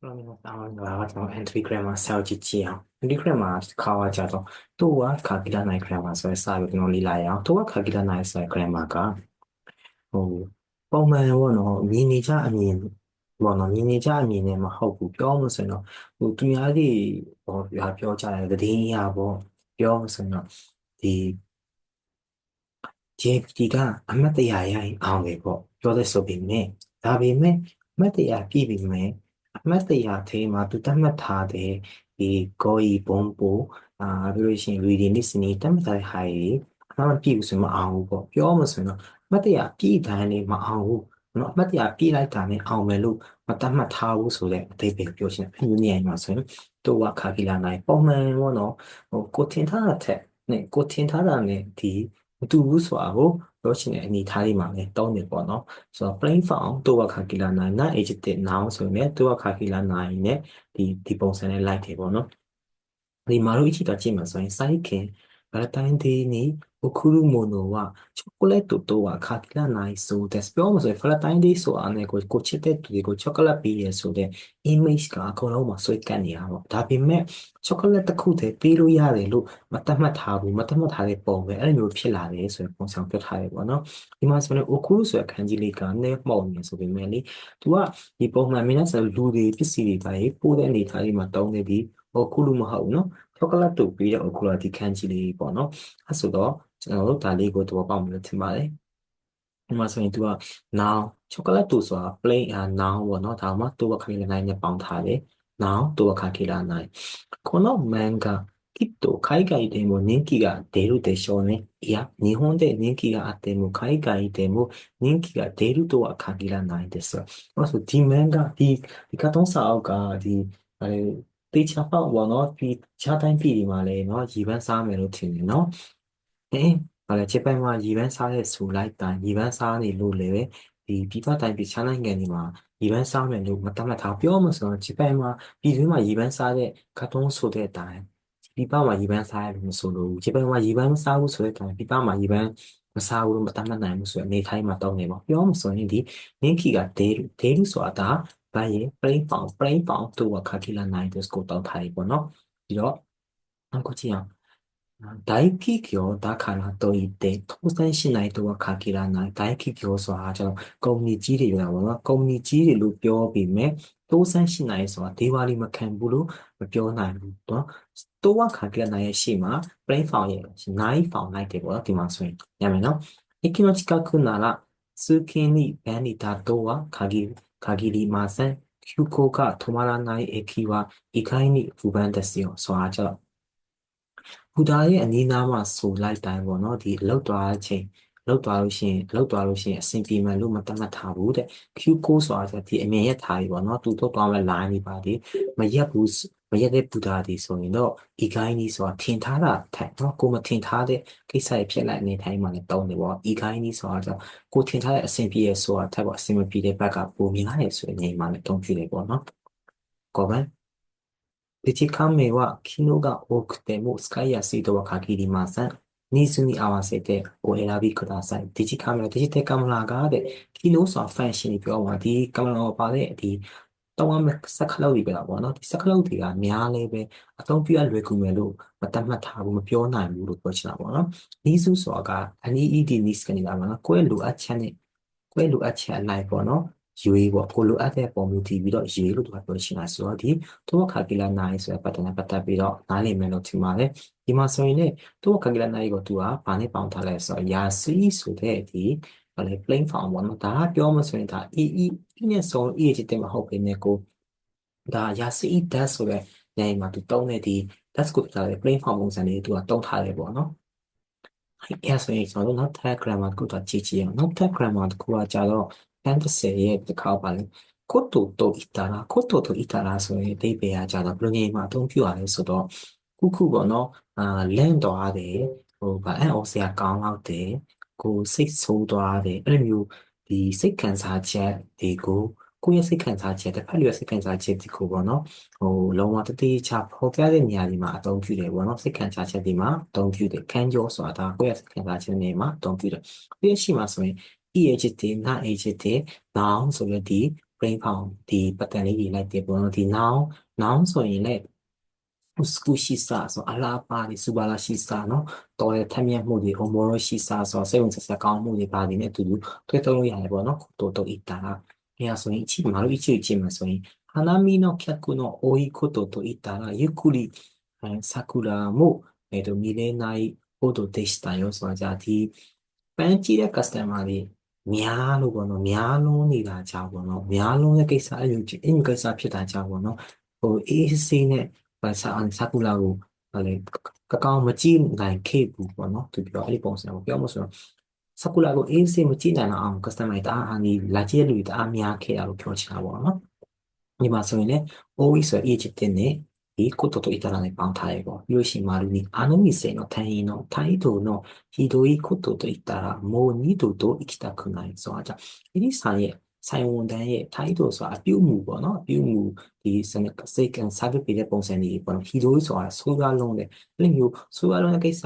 programming တောင်းတော့ကျွန်တော် entry grammar ဆောက်ကြည့်ကြည့်အောင် entry grammar ခါဝါကြတော့သူကခါကီလာနိုင် grammar ဆိုရယ်စာကိုကျွန်တော်လေ့လာရအောင်သူကခါကီလာနိုင်ဆိုရယ် grammar ကဟိုပုံမှန်ရောနော်မြင်နေကြအမြင်ဘောနော်မြင်နေကြအမြင်နဲ့မဟုတ်ဘူးပြောမှဆိုရင်တော့ဟိုသူများတွေဟောပြောကြတယ်တည်င်းရပေါ့ပြောမှဆိုရင်တော့ဒီ JPT ကအမတ်တရားရရင်အောင်တယ်ပေါ့ပြောတဲ့ဆိုပေမဲ့ဒါပေမဲ့အမတ်တရားပြည့်ပြီမဲ့ အမှတ်တရထဲမှာသူသတ်မှတ်ထားတဲ့ဒီကိုဤဘုံပူအာပြီးလို့ရှိရင် reading listening သတ်မှတ်ထားတဲ့ဟာတွေအမှန်ပြည့်ဘူးဆိုရင်မအောင်ဘူးပေါ့ပြောမှဆိုရင်တော့အမှတ်တရပြည့်တိုင်းနေမအောင်ဘူးနော်အမှတ်တရပြည့်လိုက်တာနဲ့အောင်မယ်လို့မသတ်မှတ်ထားဘူးဆိုတဲ့အသေးပဲပြောချင်တယ်အဲဒီနေရာမှာဆိုရင်တော့ဝခါကီလာနိုင်ပုံမှန်ပေါ့နော်ဟိုကိုထင်ထားတာထက်နဲ့ကိုထင်ထားတာနဲ့ဒီ မတူဘူးဆိုတာကိုပြောချင်တဲ့အနေထားလေးမှာလည်းတောင်းနေပေါ့နော်ဆိုတော့ plain form တော့ဝခါကီလာနိုင် not adjective noun ဆိုရင်လည်းတော့ခါကီလာနိုင်နဲ့ဒီဒီပုံစံနဲ့လိုက်တယ်ပေါ့နော်ဒီမာရုအချီတော့ကြည့်မှာဆိုရင် sai ခင် valentine okurumono chocolate to wa khakila nai so that's ပြောမှာဆိုရင် valentine day ဆိုတာနဲ့ကိုကိုချစ်တဲ့သူတွေကို chocolate ပေးရဆိုတဲ့ image ကအကုန်လုံးမှာဆွဲကန့်နေတာပေါ့ဒါပေမဲ့ chocolate တစ်ခုတည်းပေးလို့ရတယ်လို့မသတ်မှတ်ထားဘူးမသတ်မှတ်ထားတဲ့ပုံပဲအဲ့လိုမျိုးဖြစ်လာတယ်ဆိုရင်ပုံဆောင်ပြထားတယ်ပေါ့နော်ဒီမှာဆိုရင် okuru ဆိုတဲ့ခန်းကြီးလေးကနေမှောက်နေဆိုပေမဲ့လေ तू ကဒီပုံမှန်မင်းကဆိုလူတွေပစ္စည်းတွေပါရေးပို့တဲ့အနေအထားတွေမှာတောင်းနေပြီး okuru မဟုတ်နော် ချောကလက်တူပြီးတဲ့ okuru ဒီခန်းကြီးလေးပေါ့နော်အဲ့ဆိုတော့ကျွန်တော်တို့ဒါလေးကိုတော့ပေါက်မလို့ထင်ပါတယ်ဒီမှာဆိုရင်သူက noun ချောကလက်တူဆိုတာ plain အာ noun ပေါ့နော်ဒါမှသူကခိုင်လိုက်နဲ့ပေါင်းထားတယ် noun သူကခိုင်လာနိုင်この漫画きっと海外でも人気が出るでしょうね。いや、日本で人気があっても海外でも人気が出るとは限らないです。まず、ဒီ漫画、ဒီဒီကတုံးစာအုပ်ကဒီအဲ တေချာပေါ့ဘောနော်ဒီခြားတိုင်းပြည်ဒီမှာလေနော်ရီပန်းစားမယ်လို့ထင်တယ်နော်အဲဘာလဲဂျပန်မှာရီပန်းစားတဲ့ဆိုလိုက်တိုင်းရီပန်းစားနေလို့လေဒီပြည်ပတိုင်းပြည်ခြားနိုင်ငံတွေမှာရီပန်းစားမယ်လို့မတတ်မှတ်ထားပြောမှဆိုတော့ဂျပန်မှာပြည်တွင်းမှာရီပန်းစားတဲ့ကတုံးဆိုတဲ့အတိုင်းပြည်ပမှာရီပန်းစားရလို့မဆိုလို့ဂျပန်မှာရီပန်းမစားဘူးဆိုတဲ့အတိုင်းပြည်ပမှာရီပန်းမစားဘူးလို့မတတ်မှတ်နိုင်ဘူးဆိုရင်အနေထိုင်းမှာတောင်းနေပါပြောမှဆိုရင်ဒီနင်းခီကဒေးဒေးဆိုတာဒါဘာရဲ့ plain form plain form တို့ကခါကီလာနိုင်တဲ့ Paye, prépare, ンフォンとは限らない kakila nai desu koto tai go no yo. こちら、大企業だからといって、当選しないとは限らない。大企業所は、じゃ公立治療だわ。公立治療病院め、当選しないとは、手割りも健康病内のと、とは限らないし、まあ、プレイファーやないファーないってことは出ますやめの。駅の近くなら、通勤に便利だとは限る。 가기리마센 휴코가 도마라나이 에키와 이카이니 부반데스요 소아죠 부다의 아니나마 소라이타이 보노 디 럭도아 체인 လောက်သွားလို့ရှိရင်လောက်သွားလို့ရှိရင်အဆင်ပြေမှလို့မတတ်မှတ်ထားဘူးတဲ့ Q6 ဆိုတာဒီအမြင်ရက်ထားပြီပေါ့နော်သူတို့သွားမဲ့ line တွေပါဒီမရက်ဘူး မရက်တဲ့ဘုရားဒီဆိုရင်တော့ဤကိုင်းကြီးဆိုတာထင်ထားတာထိုင်တော့ကိုမထင်ထားတဲ့ကိစ္စတွေဖြစ်လိုက်နေတိုင်းမှာလည်းတောင်းတယ်ပေါ့ဤကိုင်းကြီးဆိုတာတော့ကိုထင်ထားတဲ့အဆင်ပြေရဆိုတာထက်ပေါ့အဆင်မပြေတဲ့ဘက်ကပုံများတယ်ဆိုရင်ညီမလည်းတုံ့ပြတယ်ပေါ့နော်ကောဗန်ဒီချီကမေဝကိနိုဂါအိုကတေမိုစကိုင်ယာစီတောခါကီဒီမာဆန်နီဆူနီအဝါစေတဲ့ကိုအရာဘီကဒါဆိုင်ဒီဂျီကင်မရာဒီဂျစ်တယ်ကင်မရာကတဲ့ကီနိုဆိုဖန်ရှင်ပြောပါဒီကင်မရာပါတဲ့ဒီ တောင်းမဲ့စက်ခလောက်တွေပဲပေါ့နော်ဒီစက်ခလောက်တွေကများလဲပဲအသုံးပြုရလွယ်ကူမယ်လို့မတတ်မှတ်ထားဘူးမပြောနိုင်ဘူးလို့ပြောချင်တာပေါ့နော်နီးစုဆိုတာက NEED needs ကနေလာမှာနော်ကိုယ့်လိုအပ်ချက်နဲ့ကိုယ့်လိုအပ်ချက်အလိုက်ပေါ့နော်ရွေးပေါ့ကိုလိုအပ်တဲ့ပုံမျိုးတည်ပြီးတော့ရွေးလို့သူကပြောချင်တာဆိုတော့ဒီတော့ခါကီလာနိုင်ဆိုတဲ့ပတ်သက်နဲ့ပတ်သက်ပြီးတော့နားလည်မယ်လို့ထင်ပါတယ်ဒီမှာဆိုရင်လည်းတော့ခါကီလာနိုင်ကိုသူကဘာနဲ့ပေါင်းထားလဲဆိုတော့ယာစီဆိုတဲ့ဒီ ဘာလဲ plain form ပေါ့နော်ဒါကပြောမှဆိုရင်ဒါ e e e နဲ့ဆို e ချစ်တယ်မဟုတ်ဘဲနဲ့ကိုဒါယာစီ that ဆိုတဲ့ညမှာသူတုံးတဲ့ဒီ that's ကိုဒါလည်း plain form ပုံစံလေးသူကတုံးထားတယ်ပေါ့နော်အဲ့ဆိုရင်ကျွန်တော်တို့နောက် tag grammar ကိုတော့ကြည့်ကြည့်အောင်နောက် tag grammar တခုကကြတော့ fantasy ရဲ့တစ်ခါပါလဲကိုတိုတိုအီတာရာကိုတိုတိုအီတာရာဆိုရင်အဓိပ္ပာယ်ကကြတော့ဘယ်လိုငယ်မှာအသုံးပြုရလဲဆိုတော့ခုခုပေါ့နော်အာလန့်သွားတယ်ဟိုဗာအန်အော်ဆရာကောင်းလောက်တယ် ကိုစိတ်ဆိုးသွားတယ်အဲ့လိုမျိုးဒီစိတ်ခံစားချက်တွေကိုကိုယ့်ရဲ့စိတ်ခံစားချက်တစ်ဖက်လူရဲ့စိတ်ခံစားချက်ဒီကိုပေါ့နော်ဟိုလုံးဝတတိချဖော်ပြတဲ့နေရာဒီမှာအသုံးပြုတယ်ပေါ့နော်စိတ်ခံစားချက်ဒီမှာအသုံးပြုတယ်ခံကြောဆိုတာကိုယ့်ရဲ့စိတ်ခံစားချက်နေမှာအသုံးပြုတယ်ပြည့်ရှိမှာဆိုရင် e adjective နာ adjective noun ဆိုတဲ့ဒီ brain found ဒီပတ်တန်လေးတွေလိုက်တယ်ပေါ့နော်ဒီ noun noun ဆိုရင်လည်း usku ရှိစာဆိုအလားပါဒီစူပါလာရှိစာနော်တော်တဲ့ထက်မြက်မှုတွေ homoro ရှိစာဆိုစိတ်ဝင်စားစရာကောင်းမှုတွေပါနေတဲ့အတူတူတွဲသုံးလို့ရတယ်ပေါ့နော်တိုတိုအီတာအဲဒါဆိုရင်အချိမာလို့အချိအချိမှာဆိုရင်花見の客の多いことといったら、ゆっくり、えー桜も、えっと、見れないほどでしたよ。ဆိုတော့じゃあဒီပန်းကြည့်တဲ့ customer တွေများလို့ပေါ့နော်များလုံးနေတာကြောင့်ပေါ့နော်များလုံးရဲ့ကိစ္စအဲ့လိုဖြစ်အင်ကိစ္စဖြစ်တာကြောင့်ပေါ့နော်ဟိုအေးဆေးနဲ့ perasaan satu lagu. Vale, kakao machim gai ke bu ko no tu pyo ali pong sa pyo mo so sakura go in se machi na na ang customer ta ha ni la chi lu ta a mya ke ya lo pyo chi na bo no 今それね、大磯は家知ってね、いいことと至らないパンタイ語。よしまるに、あの店の店員の態度のひどいことと言ったら、もう二度と行きたくない。そう、じゃあ、エリさんへ、 ဆိုင်ဝန်တန်းရဲ့ title ဆိုတာအပြုမူပေါ့နော်အပြုမူဒီစနစ် second service ပေးတဲ့ပုံစံတွေပေါ့နော် hero ဆိုတာဆိုးရွားလုံးတဲ့အဲ့လိုမျိုးဆိုးရွားလုံးတဲ့ကိစ္စ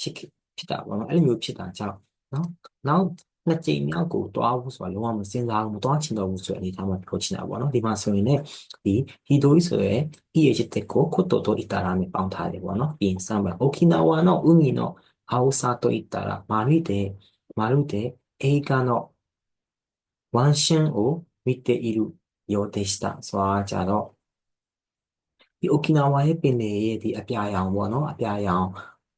ဖြစ်ဖြစ်တာပေါ့နော်အဲ့လိုမျိုးဖြစ်တာကြောင့်နော်နောက်နှစ်ကြိမ်မြောက်ကိုတွားဖို့ဆိုတာလုံးဝမစဉ်းစားဘူးမတွားချင်တော့ဘူးဆိုတဲ့အနေအထားမှာပြောချင်တာပေါ့နော်ဒီမှာဆိုရင်လည်းဒီ hidoi ဆိုရဲ eh တက်ကိုကိုတိုတိုအီတာရာနဲ့ပေါင်းထားတယ်ပေါ့နော်ပြီးရင်စမ်းပါ okinawa no umi no aosa to itara maru de maru de eiga no ワンシーンを見ているようでしたဆိုတာကြတော့ဒီ沖縄ရဲ့ပင်လယ်ရဲ့ဒီအပြာရောင်ပေါ့နော်အပြာရောင်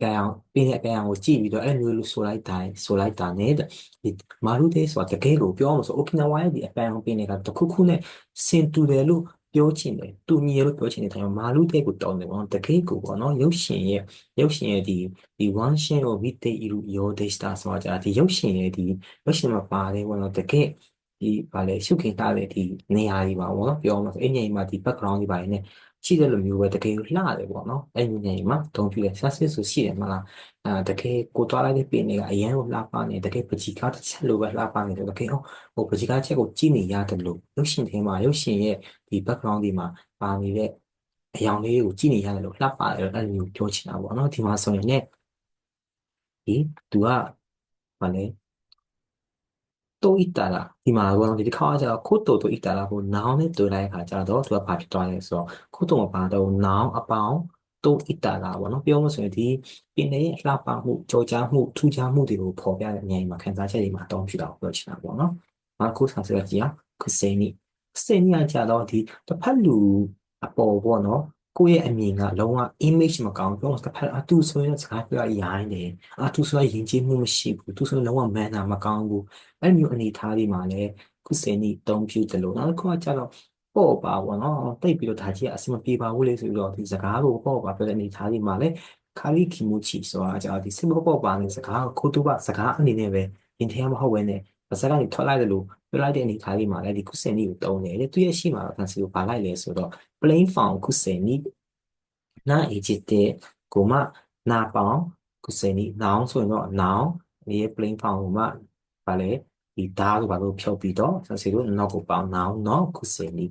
ပြအောင်ပြင်းတဲ့အပြအောင်ကိုကြည့်ပြီးတော့အဲ့လိုမျိုးလို့ဆိုလိုက်တာဆိုလိုက်တာ ਨੇ ဒီမာရုတေးဆိုတာတကယ်ကိုပြောမှာဆိုအိုကီနာဝါရဲ့ဒီအပအောင်ပြင်းတွေကတခုခုနဲ့စင်တူတယ်လို့ပြောချင်တယ်တူညီရလို့ပြောချင်တဲ့တိုင်းမှာမာရုတေးကိုတောင်းတယ်ပေါ့တကယ်ကိုပေါ့နော်ရုပ်ရှင်ရဲ့ရုပ်ရှင်ရဲ့ဒီဒီ one shin ကို with the iru yo desta ဆိုတာကြာဒီရုပ်ရှင်ရဲ့ဒီရုပ်ရှင်မှာပါတယ်ပေါ့နော်တကယ် ဒီဗာလေရှုခင်တာတဲ့ဒီနေရာကြီးပါပေါ့နော်ပြောမှာဆိုအင်ဂျင်မှာဒီ background ကြီးပါနေရှိတဲ့လိုမျိုးပဲတကယ်လှတယ်ပေါ့နော်အဲ့ဒီနေရာမှာတုံးပြတယ်ဆက်စစ်ဆိုရှိတယ်မလားအဲတကယ်ကိုတွားလိုက်တဲ့ပင်တွေကအရန်ကိုလှပနေတကယ်ပကြီးကားတစ်ချက်လိုပဲလှပနေတယ်တကယ်ဟိုပကြီးကားချက်ကိုကြည့်နေရတယ်လို့ရုပ်ရှင်ထဲမှာရုပ်ရှင်ရဲ့ဒီ background ဒီမှာပါနေတဲ့အယောင်လေးကိုကြည့်နေရတယ်လို့လှပတယ်အဲ့လိုမျိုးပြောချင်တာပေါ့နော်ဒီမှာဆိုရင်လည်းဒီသူကဘာလဲ တိုဣတာရာဒီမှာဘောနော်ဒီတစ်ခါကျတော့ခုတိုတိုဣတာရာကို noun နဲ့တွေ့လိုက်ခါကျတော့သူကဘာဖြစ်သွားလဲဆိုတော့ခုတိုမပါတော့ noun အပေါင်းတိုဣတာရာပေါ့နော်ပြောလို့ဆိုရင်ဒီပင်ရဲ့လှပမှုကြောကြားမှုထူးခြားမှုတွေကိုဖော်ပြတဲ့အများကြီးမှာခံစားချက်တွေမှာအသုံးပြုတာကိုပြောချင်တာပေါ့နော်နောက်ခုဆန်စရာကြီးကခုစိန်နီစိန်နီကကြတော့ဒီတစ်ဖက်လူအပေါ်ပေါ့နော် ကိုယ့်ရဲ့အမြင်ကလုံးဝ image မကောင်းဘူးတစ်ဖက်အတူဆိုရင်စကားပြောရရိုင်းတယ်အတူဆိုရင်ယဉ်ကျေးမှုမရှိဘူးသူဆိုရင်လုံးဝ manner မကောင်းဘူးအဲ့မျိုးအနေထားတွေမှာလည်းခုစင်နီတုံးပြတယ်လို့နောက်တစ်ခုကကျတော့ပေါ့ပါဘောနော်တိတ်ပြီးတော့ဒါကြီးအဆင်မပြေပါဘူးလေဆိုပြီးတော့ဒီစကားကိုပေါ့ပါပြောတဲ့အနေထားတွေမှာလည်းခါလီကီမူချီဆိုတာကျတော့ဒီစင်ပေါ့ပေါ့ပါနေစကားကိုခိုးတူပါစကားအနေနဲ့ပဲရင်ထဲမဟုတ်ဘဲနဲ့ပါစကားတွေထွက်လိုက်တယ်လို့ ပြောလိုက်တဲ့အနေထားလေးမှာလည်းဒီခုစင်နီကိုတုံးတယ်လေသူရဲ့ရှိမှာတော့ဖန်စီကိုပါလိုက်လေဆိုတော့ plain form ခုစင်နီနာအဂျစ်တဲ့ကိုမနာပေါင်းခုစင်နီ noun ဆိုရင်တော့ noun ဒီ plain form ကိုမှဗာလဲဒီဓာတ်ကိုဘာလို့ဖြုတ်ပြီးတော့ဆက်စီလို့နောက်ကိုပေါင်း noun နော်ခုစင်နီ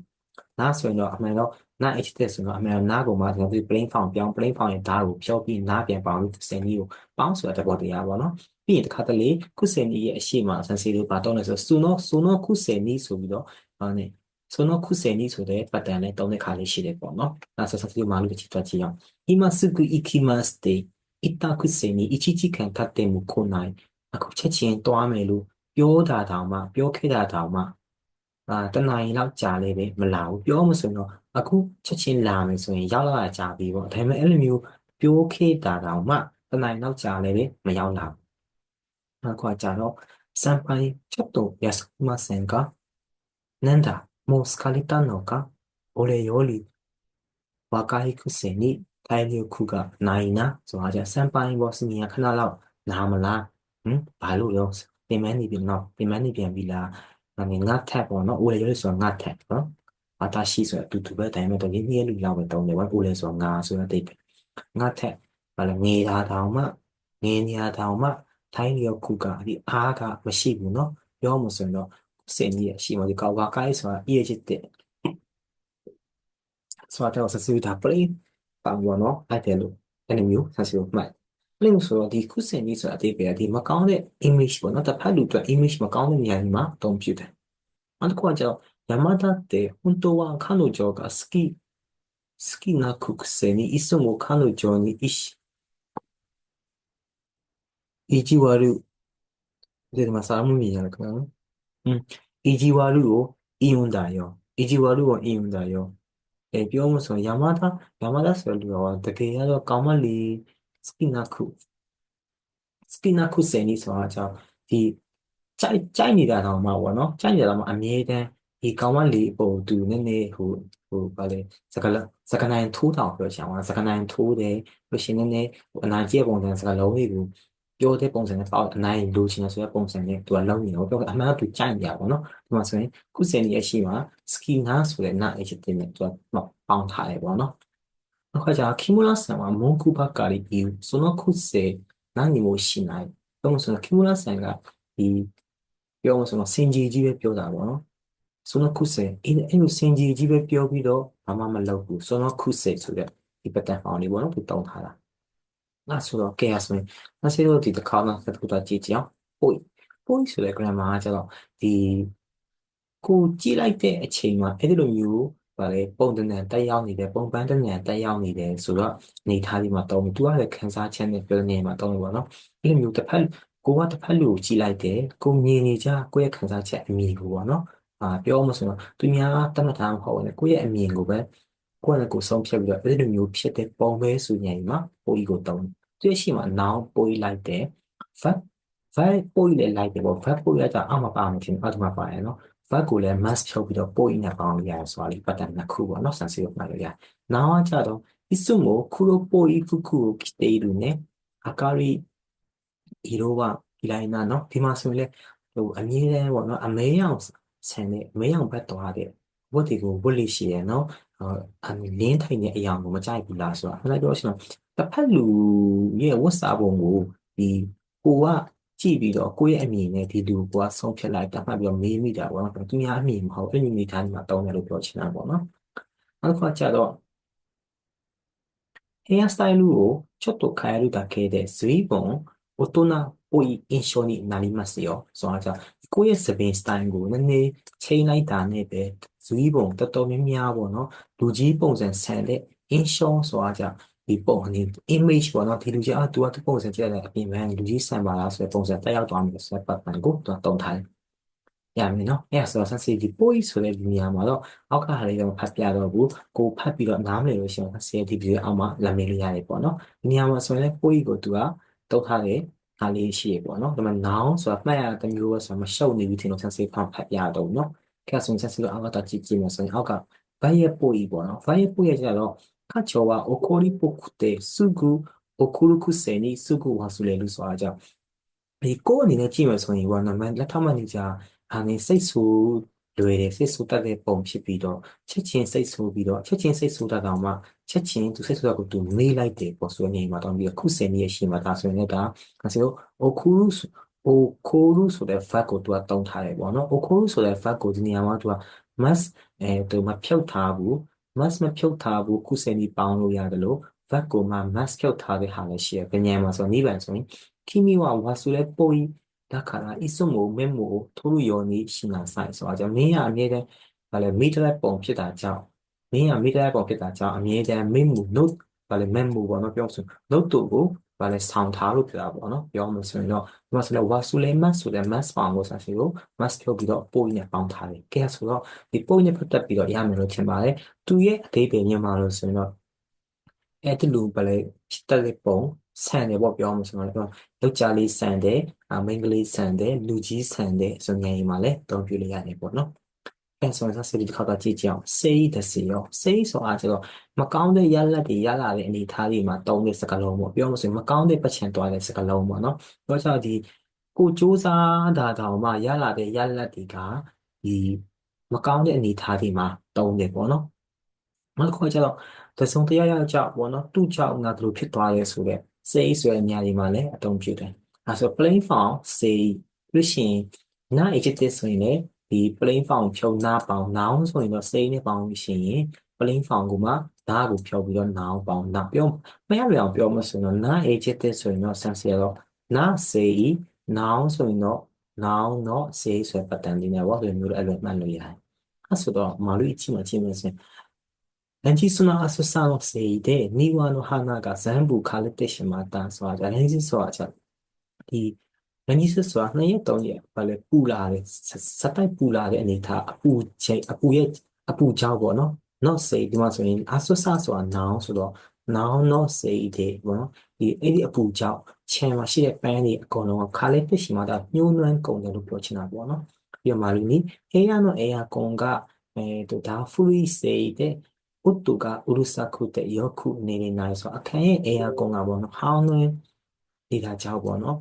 နာဆိုရင်တော့အမှန်တော့ နာ h တက်ဆိုတော့အမှန်တော့နာကိုမှကျွန်တော်ဒီ plain form ပြောင်း plain form ရဲ့ဓာတ်ကိုဖြောပြီးနာပြန်ပေါင်းလို့စင်ကြီးကိုပေါင်းဆိုတဲ့ဘောတရားပေါ့နော်ပြီးရင်တစ်ခါတလေခုစင်ကြီးရဲ့အရှိမဆန်စီတို့ပါတော့လဲဆိုစုံတော့စုံတော့ခုစင်ကြီးဆိုပြီးတော့ဟာနဲ့စုံတော့ခုစင်ကြီးဆိုတဲ့ pattern နဲ့တောင်းတဲ့ခါလေးရှိတယ်ပေါ့နော်အဲဆက်ဆက်ဒီမှာလို့ကြည့်တော့ကြည့်အောင် imasuku ikimasu de itaku sen ni ichichi kan tatte mu konai အခုချက်ချင်းတွားမယ်လို့ပြောတာတောင်မှပြောခဲ့တာတောင်မှအာတနာရီလောက်ကြာလေးပဲမလာဘူးပြောမဆိုတော့ အခုချက်ချင်းလာမယ်ဆိုရင်ရောက်လာကြပြီပေါ့ဒါပေမဲ့အဲ့လိုမျိုးပြိုးခေတာတောင်မှတနိုင်လောက်ကြာလည်းပဲမရောက်လာဘူးနောက်ခွာကြတော့စံပိုင်ချက်တော့ရစမစင်ကနန္ဒာမောစကလီတနောကအိုလေယိုလီဝါကာဟိကုစေနိတိုင်လျခုကနိုင်နာဆိုတာကြစံပိုင်ဘောစနီကခဏလောက်နာမလားဟင်ဘာလို့ရောပြင်မနေပြီနော်ပြင်မနေပြန်ပြီလားငါငါထက်ပေါ့နော်အိုလေယိုလီဆိုတာငါထက်နော် ဘာသာရှိဆိုအတူတူပဲတိုင်းမဲ့တော့နည်းနည်းလူလောက်ပဲတုံးတယ်ဝဦးလေဆိုငါဆိုတဲ့တိတ်ငါထက်ဘာလဲငေတာတောင်မှငင်းညာတောင်မှထိုင်းရောက်ခုကဒီအားကမရှိဘူးနော်ပြောမှဆိုရင်တော့စင်ကြီးရှိမှဒီကောက်ကကိုင်းဆိုတာအေးချစ်တဲ့ဆိုတော့ဆက်စီတာပလေးပါဘောနော်အဲ့တယ်လို့အဲ့လိုမျိုးဆက်စီမှတ် link ဆိုတော့ဒီခုစင်ကြီးဆိုတာအသေးပဲဒီမကောင်းတဲ့ image ပေါ့နော်တစ်ဖက်လူအတွက် image မကောင်းတဲ့နေရာဒီမှာအသုံးပြုတယ်နောက်တစ်ခုကကျတော့ 山田って本当は彼女が好き、好きなくせにいつも彼女に意思、意地悪、で、まあ、サムミじゃなな。うん。意地悪を言うんだよ。意地悪を言うんだよ。え、業務所、山田、山田それは、だけやがあまり好きなく、好きなくせに、そう、じゃあ、ち、チャイ、チャイニーだな、まあ、わの、チャイニーだな、まあ、見えて、 ဒီကောင်းမလေးဟိုသူနည်းနည်းဟိုဟိုဘာလဲစကလစကနိုင်ထိုးတောင်ပြောချင်အောင်စကနိုင်ထိုးတယ်ပြောရှင်နည်းနည်းဟိုအနိုင်ကျပုံစံစကလုံးလေးကိုပြောတဲ့ပုံစံနဲ့ပေါ့အနိုင်လိုချင်တယ်ဆိုတဲ့ပုံစံနဲ့သူကလုံးနေတော့ပြောအမှန်ကသူကြိုက်ကြပါတော့ဒီမှာဆိုရင်ခုစင်ကြီးအရှိမှာစကီနာဆိုတဲ့နာအရှိတင်နဲ့သူကပေါင်းထားတယ်ပေါ့နော်အခါကျခိမူလာဆန်ကမွန်ကူဘကာရီပြီးဆိုတော့ခုစေနိုင်မို့ရှိနိုင်တော့ဆိုတော့ခိမူလာဆန်ကဒီပြောမှဆိုတော့စင်ကြီးကြီးပဲပြောတာပေါ့နော် စွန်ခုစေအဲ့အဲ့လိုစင်ကြီးကြီးပဲပြောပြီးတော့ဘာမှမလုပ်ဘူးစွန်ခုစေဆိုတဲ့ဒီ pattern ဟောင်းလေးပေါ့နော်သူတောင်းထားတာငါဆိုတော့ကဲရဆိုရင်ငါစေတော့ဒီတစ်ခါမှဆက်ထုတ်တာကြည့်ကြအောင်ပို့ပို့ဆိုတဲ့ grammar ကကျတော့ဒီကိုကြည့်လိုက်တဲ့အချိန်မှာအဲ့ဒီလိုမျိုးဘာလဲပုံတန်တန်တက်ရောက်နေတဲ့ပုံပန်းတန်တန်တက်ရောက်နေတယ်ဆိုတော့နေထားဒီမှာတောင်းပြီးသူကလည်းခန်းစားချက်နဲ့ပြောနေမှာတောင်းလို့ပေါ့နော်အဲ့လိုမျိုးတစ်ဖက်ကိုကတစ်ဖက်လူကိုကြည့်လိုက်တယ်ကိုမြင်နေကြကိုယ့်ရဲ့ခန်းစားချက်အမိဘူးပေါ့နော် အာပြောမှဆိုတော့သူများတတ်မှတ်ထားမှခေါ်ဝင်ကိုယ့်ရဲ့အမြင်ကိုပဲကိုယ့်နဲ့ကိုယ်ဆုံးဖြတ်ပြီးတော့အဲ့ဒီလိုမျိုးဖြစ်တဲ့ပုံပဲဆိုညာကြီးမှာပိုးကြီးကိုတုံးသူရှိမှ now ပိုးကြီးလိုက်တယ် verb verb ပိုးကြီးလည်းလိုက်တယ်ပေါ့ verb ပိုးကြီးကအာမပါမှဖြစ်နေအဲ့ဒါမှပါရနော် verb ကိုလည်း mass ဖြုတ်ပြီးတော့ပိုးကြီးနဲ့ပေါင်းလိုက်ရဆိုတာလေးပတ်သက်နှစ်ခုပေါ့နော် sense ကိုမှတ်လို့ရ now ကကြတော့ isumo kuro poi fuku ကို kite iru ne akari iro wa ilaina နော်ဒီမှာဆိုရင်လေဟိုအမြဲတမ်းပေါ့နော်အမဲရောင် ဆန်နဲ့အမဲရောင်ဘက်သွားတဲ့ဝတ်တွေကိုဝတ်လို့ရှိရနော်အလင်းထိုင်တဲ့အရာကိုမကြိုက်ဘူးလားဆိုတာအဲ့ဒါပြောရှင်တစ်ဖက်လူရဲ့ဝတ်စားပုံကိုဒီကိုကကြည့်ပြီးတော့ကိုယ့်ရဲ့အမြင်နဲ့ဒီလူကဆုံးဖြတ်လိုက်တာမှတ်ပြီးတော့မေးမိတာပေါ့နော်သူများအမြင်မဟုတ်အဲ့ဒီနေသားမှာတောင်းတယ်လို့ပြောချင်တာပေါ့နော်နောက်တစ်ခါကျတော့ヘアスタイルをちょっと変えるだけで随分大人っぽい印象になりますよ。ဆိုတော့じゃあ ကိုယ့်ရဲ့သပင် style ကိုနည်းနည်းချိန်လိုက်တာနဲ့ပဲဇွီးပုံတော်တော်များများပေါ့နော်လူကြီးပုံစံဆန်တဲ့ inshore ဆိုတာကြဒီပုံအနေ image ပေါ့နော်ဒီလူကြီးအာ तू ကသူ့ပုံစံကြည့်လိုက်အပြင်မှာလူကြီးဆန်ပါလားဆိုတဲ့ပုံစံတက်ရောက်သွားမယ်ဆိုတဲ့ pattern ကို तू တုံထားတယ်ရမယ်နော်အဲ့ဒါဆိုတော့ sensitive point ဆိုတဲ့ဒီနေရာမှာတော့အောက်ကဟာလေးတော့ဖတ်ပြတော့ဘူးကိုဖတ်ပြီးတော့နားမလည်လို့ရှိရင် sensitive အောက်မှာလာမည်လို့ရတယ်ပေါ့နော်ဒီနေရာမှာဆိုရင် point ကို तू ကတုံထားတယ် ဒါလေးရှိရပေါ့နော်ဒါပေမဲ့ noun ဆိုတာမှတ်ရတဲ့မျိုးပဲဆိုတော့မရှုပ်နေဘူးထင်လို့ sense ဖောက်ဖက်ရတော့နော်ကဲဆိုရင် sense လို့အောက်ကကြည့်ကြည့်မယ်ဆိုရင်အောက်က verb ရဲ့ပို့ကြီးပေါ့နော် verb ရဲ့ပို့ရကြတော့ kacho wa okori pokute sugu okuru kuseni sugu wa sulelu ဆိုတာကြောင့်ဒီကိုယ်အနေနဲ့ကြည့်မယ်ဆိုရင်ဘောနော်လက်ထောက်မှတ်နေကြအာနေစိတ်ဆူ လွယ်တယ်စိတ်ဆိုးတတ်တဲ့ပုံဖြစ်ပြီးတော့ချက်ချင်းစိတ်ဆိုးပြီးတော့ချက်ချင်းစိတ်ဆိုးတာတောင်မှချက်ချင်းသူစိတ်ဆိုးတာကိုသူမေးလိုက်တယ်ပေါ့ဆိုရင်မှာတောင်းပြီးခုစင်ကြီးရရှိမှာဒါဆိုရင်လည်းဒါငါစီတို့အိုကူရုအိုကိုရုဆိုတဲ့ verb ကိုသူကတုံးထားတယ်ပေါ့နော်အိုကိုရုဆိုတဲ့ verb ကိုဒီနေရာမှာသူက must အဲသူမဖြုတ်ထားဘူး must မဖြုတ်ထားဘူးခုစင်ကြီးပေါင်းလို့ရတယ်လို့ verb ကိုမှ must ဖြုတ်ထားတဲ့ဟာလည်းရှိရယ်။ဘယ်ညံမှာဆိုနိဗ္ဗာန်ဆိုရင် kimi wa wasule poi ဒါခါလာအစ်စုံကိုမင်းမို့ထိုးလို့ရောနေရှိလာဆိုင်ဆိုတာကြောင့်မင်းကအမြဲတမ်းဘာလဲမိတလိုက်ပုံဖြစ်တာကြောင့်မင်းကမိတလိုက်ပုံဖြစ်တာကြောင့်အမြဲတမ်းမင်းမို့ note ဘာလဲမင်းမို့ပေါ့နော်ပြောဆို note တို့ကိုဘာလဲဆောင်ထားလို့ဖြစ်တာပေါ့နော်ပြောမှဆိုရင်တော့ဒီမှာဆိုလဲဝါဆူလေမတ်ဆိုတဲ့ mass ပေါင်းကိုဆက်စီကို mass ပြောပြီးတော့ပုံနဲ့ပေါင်းထားတယ်ကဲဆိုတော့ဒီပုံနဲ့ပတ်သက်ပြီးတော့ရမယ်လို့ထင်ပါတယ်သူရဲ့အသေးပေမြန်မာလို့ဆိုရင်တော့အဲ့ဒီလိုဘာလဲဖြစ်တဲ့ပုံ ဆန်တယ်ပေါ့ပြောမှဆိုတော့ယောက်ျားလေးဆန်တယ်အမိန်းကလေးဆန်တယ်လူကြီးဆန်တယ်ဆိုငယ်ရင်မှာလည်းတုံးပြလို့ရတယ်ပေါ့နော်အဲဆိုရင်ဆက်ဒီတစ်ခါတော့ကြည့်ကြအောင်စိတ်တစီရောစိတ်ဆိုအားကျတော့မကောင်းတဲ့ရလတ်တွေရလာတဲ့အနေအထားတွေမှာတုံးတဲ့စကားလုံးပေါ့ပြောမှဆိုရင်မကောင်းတဲ့ပတ်ချံသွားတဲ့စကားလုံးပေါ့နော်ပြောချဒီကိုစူးစားတာတောင်မှရလာတဲ့ရလတ်တွေကဒီမကောင်းတဲ့အနေအထားတွေမှာတုံးတယ်ပေါ့နော်နောက်တစ်ခါကျတော့တစုံတရရကြောက်ပေါ့နော်သူ့ကြောက်ငါတို့ဖြစ်သွားရဲဆိုတဲ့ စိတ်ဆိုတဲ့နေရာဒီမှာလည်းအသုံးပြုတယ်အဲဆို plain form စိတ်လို့ရှိရင် na adjective ဆိုရင်လည်းဒီ plain form ဖြုံနာပေါင်း noun ဆိုရင်တော့စိတ်နဲ့ပေါင်းလို့ရှိရင် plain form ကမှဒါကိုဖြုံပြီးတော့ noun ပေါင်း noun ပြောမရရအောင်ပြောမဆိုရင်တော့ na adjective ဆိုရင်တော့ sense ရတော့ na say noun ဆိုရင်တော့ noun တော့ say ဆိုတဲ့ pattern လေးနဲ့ပေါ့ဒီလိုမျိုးလည်းအဲ့လိုမှတ်လို့ရတယ်အဲ့ဆိုတော့မာလူအချင်းမချင်းမစင် 단지스나 수상옥세 이데 니와노 하나가 전부 칼레테시 마탄 소아자 렌지 소아자 이 렌지 소아 나의 동예 발레 뿌라레 사타이 뿌라레 아니타 아푸 제 아푸의 아푸 자고노 노세 디마소인 아소사 소아 나오 소도 나오 노세 이데 뭐노 이 에디 아푸 자 쳔마 시의 빤이 아고노 칼레테시 마다 뇽런 공대로 표현하나 보노 ပြမလို့နီအေယာနောအေယာကွန်ကအဲဒါဖူရီစေတဲ့ say တဲ့ uttu ကဥရုစခုတဲ့ယောခုနေနေနိုင်ဆိုအခန်းရဲ့အေယာကွန်ကပေါ့နော်ဟောင်းနွမ်းနေတာကြောက်ပေါ့နော်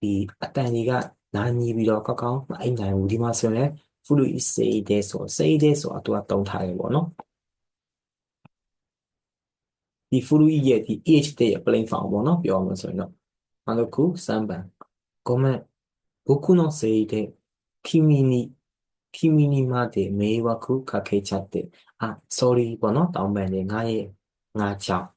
ဒီအတန်ကြီးကနာညီပြီးတော့ကောက်ကောက်မအိမ်နိုင်ဘူးဒီမှာဆိုရင် fully say တဲ့ဆို say တဲ့ဆိုအတူတုံးထားရပေါ့နော်ဒီ fully ရဲ့ဒီ age တဲ့ plain form ပေါ့နော်ပြောမှာဆိုရင်တော့あのく3番。ごめん。僕のせいで君に、 君にまで迷惑かけちゃって。あ、sorry ဘောနော်တောင်းပန်တယ်ငါရဲ့ငါကြောင့်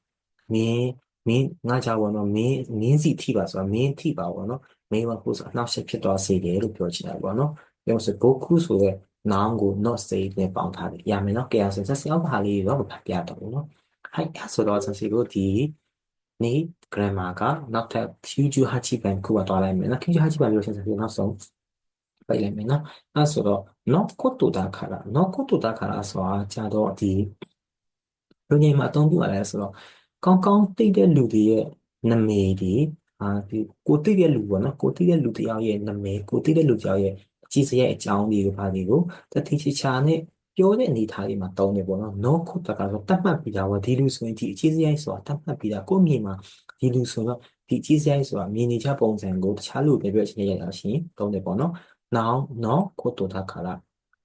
မင်းမင်းငါကြောင့်ဘောနော်မင်းမင်းစီထိပါဆိုတာမင်းထိပါဘောနော်မေးဝခုဆိုအနှောက်အယှက်ဖြစ်သွားစေတယ်လို့ပြောချင်တာပေါ့နော်ပြောဆို Goku ဆိုတဲ့ noun ကို not say နဲ့ပေါင်းထားတယ်ရမယ်နော်ကြရဆိုဆက်စအောင်ပါလေးတော့ဖတ်ပြတော့ဘူးနော်ဟိုက်ဆိုတော့ဆက်စီကိုဒီနေ့ grammar ကနောက်ထပ် Kyuju Hachiban ခုကသွားလိုက်မယ်နော် Kyuju Hachiban လို့ရှင်းဆက်ပြီးနောက်ဆုံး ပြလိုက်မယ်နော်အဲဆိုတော့ not koto da kara not koto da kara ဆိုတာကြတော့ဒီလူငယ်မှာအသုံးပြုရလဲဆိုတော့ကောင်းကောင်းသိတဲ့လူတွေရဲ့နာမည်ဒီအာဒီကိုသိတဲ့လူပေါ့နော်ကိုသိတဲ့လူတယောက်ရဲ့နာမည်ကိုသိတဲ့လူတယောက်ရဲ့အကြီးစရဲ့အကြောင်းတွေကိုပါဒီကိုတတိချချာနဲ့ပြောတဲ့အနေအထားတွေမှာတုံးတယ်ပေါ့နော် no ခုတကတော့တတ်မှတ်ပြီးတာပေါ့ဒီလူဆိုရင်ဒီအကြီးစရိုက်ဆိုတာတတ်မှတ်ပြီးတာကိုယ့်မြေမှာဒီလူဆိုတော့ဒီအကြီးစရိုက်ဆိုတာမြင်နေချပုံစံကိုတခြားလူတွေပြောချင်ရတာရှိရင်တုံးတယ်ပေါ့နော် now no ခုတတာခါလာ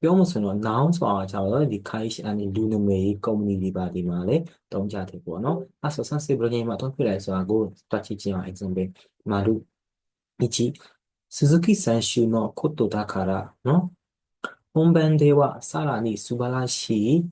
ပြောမှဆိုတော့ noun ဆိုတာကျတော့ဒီ cash အနေလူနမေ company တွေပါဒီမှာလေတုံးကြတယ်ပေါ့နော်အဲဆို sensitive ဘယ်လိုမှာတုံးပြလိုက်ဆိုတာကိုတွက်ကြည့်ချင်အောင် example မာလူ1鈴木選手のことだからの本番ではさらに素晴らしい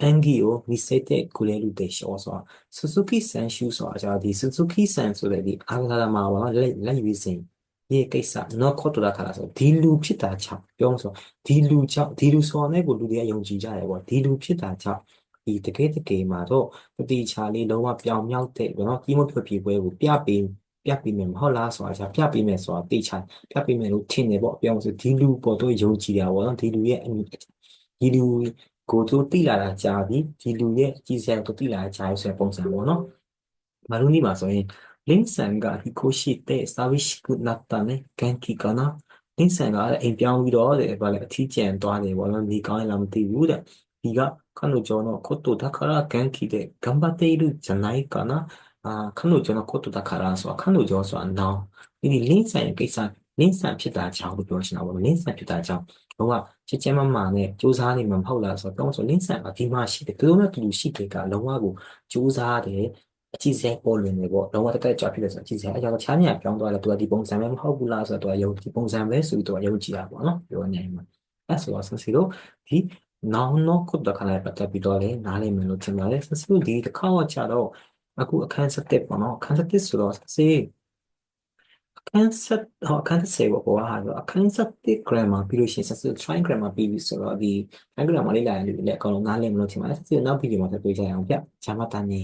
演技を見せてくれるでしょう。ဆို鈴木選手ဆိုတာじゃあဒီ鈴木選手ဆိုတဲ့ဒီအာဂလာမှာပါလက်လက်ရွေးစင် ဒီကိစ္စနော်ခေါ်တော့ခါလာဆိုဒီလူဖြစ်တာကြောင့်ပြောမှဆိုဒီလူကြောင့်ဒီလူဆိုတဲ့ကိုလူတွေကယုံကြည်ကြတယ်ပေါ့ဒီလူဖြစ်တာကြောင့်ဒီတကယ်တကယ်မှာတော့တတိချာလေးလုံးဝပြောင်မြောက်တဲ့ဘောနော်ကြီးမဖြေဖြေပွဲကိုပြပေးပြပေးမယ်မဟုတ်လားဆိုတာပြပေးမယ်ဆိုတာသိချာပြပေးမယ်လို့ထင်တယ်ပေါ့ပြောဆိုဒီလူပေါ်တော့ယုံကြည်တာပေါ့နော်ဒီလူရဲ့အမိဒီလူကိုတို့သိလာတာကြာပြီဒီလူရဲ့အကြီးစံတို့သိလာတာကြာပြီဆိုတဲ့ပုံစံပေါ့နော်မာလူနီမှာဆိုရင် Linsen 가 이곳이 때 사비시 끝났다네 갱키가나 Linsen 가 인병 위로 대발에 티젠 또하네 원래 니가이 남디 우데 니가 카노 저노 코토 다카라 갱키데 감바테이루 자나이카나 아 카노 저노 코토 다카라 소아 카노 저소아 나오 이 린센의 기사 လင်းဆန်ဖြစ်တာကြောင့်လို့ပြောချင်တာပေါ့လင်းဆန်ဖြစ်တာကြောင့်ဟိုကချက်ချင်းမမှန်နဲ့စူးစမ်းနေမှာမဟုတ်လားဆိုတော့တောင်းဆိုလင်းဆန်ကဒီမှာရှိတယ်သူတို့နဲ့တူတူရှိတယ်ကလုံးဝကိုစူးစမ်းတယ် အကြည့်စဲပေါ်လွင်နေပေါ့တော့တက်တက်ကြွဖြစ်တယ်ဆိုအကြည့်စဲအကြောင်းချားမြန်ပြောင်းသွားတယ်သူကဒီပုံစံပဲမဟုတ်ဘူးလားဆိုတော့သူကယုံဒီပုံစံပဲဆိုပြီးသူကယုံကြည်တာပေါ့နော်ပြောနေမှာအဲ့ဆိုတော့ဆန်စီတို့ဒီနောင်နော့ကုတ်တခါလည်းပတ်သက်ပြီးတော့လေနားလည်မယ်လို့ထင်ပါတယ်ဆန်စီတို့ဒီတစ်ခါတော့ချတော့အခုအခန်း7ပေါ့နော်အခန်း7ဆိုတော့ဆန်စီအခန်း7ဟောအခန်း7ပေါ့ကွာဟာအခန်း7 grammar ပြီးလို့ရှိရင်ဆန်စီ try grammar ပြီးပြီဆိုတော့ဒီ grammar လေးလာရင်လည်းအကောင်လုံးနားလည်မယ်လို့ထင်ပါတယ်ဆန်စီနောက်ဗီဒီယိုမှာဆက်တွေ့ကြရအောင်ဗျဂျာမတန်နေ